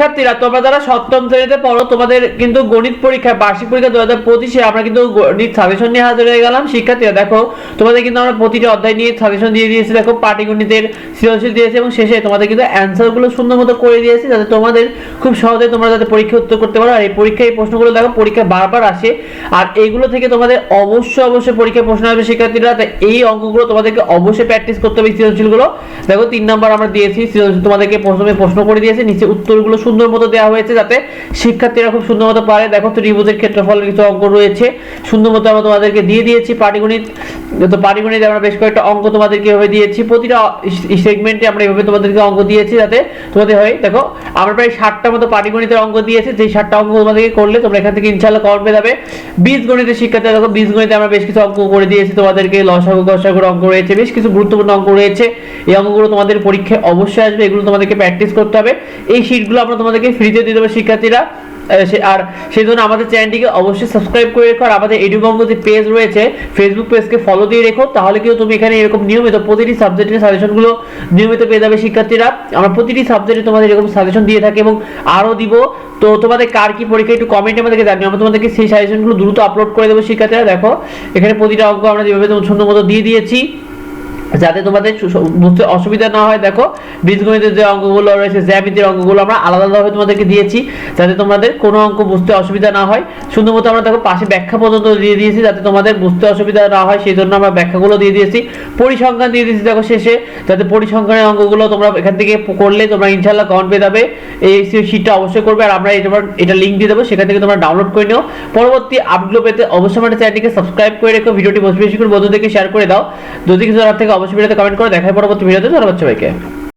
শিক্ষার্থীরা, তোমরা যারা সপ্তম শ্রেণীতে পড়ো, তোমাদের কিন্তু গণিত পরীক্ষা বার্ষিক পরীক্ষা দু হাজার পঁচিশে আমরা কিন্তু গণিত সাজেশন নিয়ে হাজির হয়ে গেলাম। শিক্ষার্থীরা, দেখো, তোমাদের কিন্তু আমরা প্রতিটি অধ্যায় নিয়ে সাজেশন দিয়ে দিয়েছি। দেখো, পাটিগণিতের সৃজনশীল দিয়েছি এবং শেষে তোমাদের কিন্তু অ্যান্সারগুলো সুন্দর মতো করে দিয়েছি যাতে তোমাদের খুব সহজে তোমরা যাতে পরীক্ষা উত্তর করতে পারো। আর এই পরীক্ষায় এই প্রশ্নগুলো, দেখো, পরীক্ষা বারবার আসে। আর এইগুলো থেকে তোমাদের অবশ্যই অবশ্যই পরীক্ষায় প্রশ্ন আসবে শিক্ষার্থীরা। এই অঙ্কগুলো তোমাদেরকে অবশ্যই প্র্যাকটিস করতে হবে সৃজনশীলগুলো। দেখো, তিন নাম্বার আমরা দিয়েছি তোমাদেরকে প্রথমে প্রশ্ন করে দিয়েছি, নিচে উত্তরগুলো সুন্দর মতো দেওয়া হয়েছে যাতে শিক্ষার্থীরা খুব সুন্দর মতো পারে। দেখো, ত্রিভুজের ক্ষেত্রফলের কিছু অঙ্ক রয়েছে। সুন্দর মতো আমরা তোমাদেরকে দিয়ে দিয়েছি পাটিগণিত। তো পাটিগণিতে আমরা বেশ কয়েকটা অঙ্ক তোমাদেরকে এভাবে দিয়েছি। প্রতিটা সেগমেন্টে আমরা এভাবে তোমাদেরকে অঙ্ক দিয়েছি যাতে তোমাদের হয়, দেখো, আমরা প্রায় ষাটটা মতো পাটিগণিতের অঙ্ক দিয়েছি। যেই ষাটটা অঙ্ক তোমাদেরকে করলে তোমরা এখান থেকে ইনশাল্লাহ পেয়ে যাবে। বীজ গণিতের শিক্ষার্থী দেখো, বীজ গণিতে আমরা বেশ কিছু অঙ্ক করে দিয়েছি তোমাদেরকে। লসাগু গসাগুর অঙ্ক রয়েছে, বেশ কিছু গুরুত্বপূর্ণ অঙ্ক রয়েছে। এই অঙ্কগুলো তোমাদের পরীক্ষায় অবশ্যই আসবে, এগুলো তোমাদেরকে প্র্যাকটিস করতে হবে। এই শিটগুলো আমরা তোমাদেরকে ফ্রিতে দিয়ে দেবো শিক্ষার্থীরা। আর সেই জন্য আমাদের চ্যানেলটিকে অবশ্যই সাবস্ক্রাইব করে রেখো। আর আমাদের এডুবঙ্গ যে পেজ রয়েছে ফেসবুক পেজকে ফলো দিয়ে রেখো। তাহলে কিন্তু তুমি এখানে এরকম নিয়মিত প্রতিটি সাবজেক্টের সাজেশনগুলো নিয়মিত পেয়ে যাবে শিক্ষার্থীরা। আমরা প্রতিটি সাবজেক্টে তোমাদের এরকম সাজেশন দিয়ে থাকি এবং আরও দিব। তো তোমাদের কার কি পরীক্ষা, একটু কমেন্টে আমাদেরকে জানিও। আমরা তোমাদেরকে সেই সাজেশনগুলো দ্রুত আপলোড করে দেবো শিক্ষার্থীরা। দেখো, এখানে প্রতিটা অঙ্ক আমরা যেভাবে সুন্দর মতো দিয়ে দিয়েছি। যাতে তোমাদের বুঝতে অসুবিধা না হয়, দেখো বীজগণিতের যে অঙ্কগুলো রয়েছে, জ্যামিতির অঙ্কগুলো আমরা আলাদা আলাদাভাবে তোমাদেরকে দিয়েছি, যাতে তোমাদের কোনো অঙ্ক বুঝতে অসুবিধা না হয়। মতো আমরা দেখো পাশে ব্যাখ্যা পর্যন্ত দিয়ে দিয়েছি, যাতে তোমাদের বুঝতে অসুবিধা না হয়, সেই জন্য আমরা ব্যাখ্যাগুলো দিয়ে দিয়েছি। পরিসংখ্যান দিয়ে দিয়েছি দেখো শেষে, যাতে পরিসংখ্যানের অঙ্কগুলো তোমরা এখান থেকে করলে তোমরা ইনশাল্লাহ কমন পেয়ে যাবে। এই শিটটা অবশ্যই করবে, আর আমরা এটা এটা লিঙ্ক দিয়ে দেবো, সেখান থেকে তোমরা ডাউনলোড করে নিও। পরবর্তী আপডেট পেতে অবশ্যই আমাদের চ্যানেলটিকে সাবস্ক্রাইব করে রেখো, ভিডিওটি বেশি বেশি করে বন্ধুদেরকে শেয়ার করে দাও। যদি কিছু থেকে অবশ্যই ভিডিওতে কমেন্ট করে দেখায় পরবর্তী ভিডিওতে। ধন্যবাদ সবাইকে।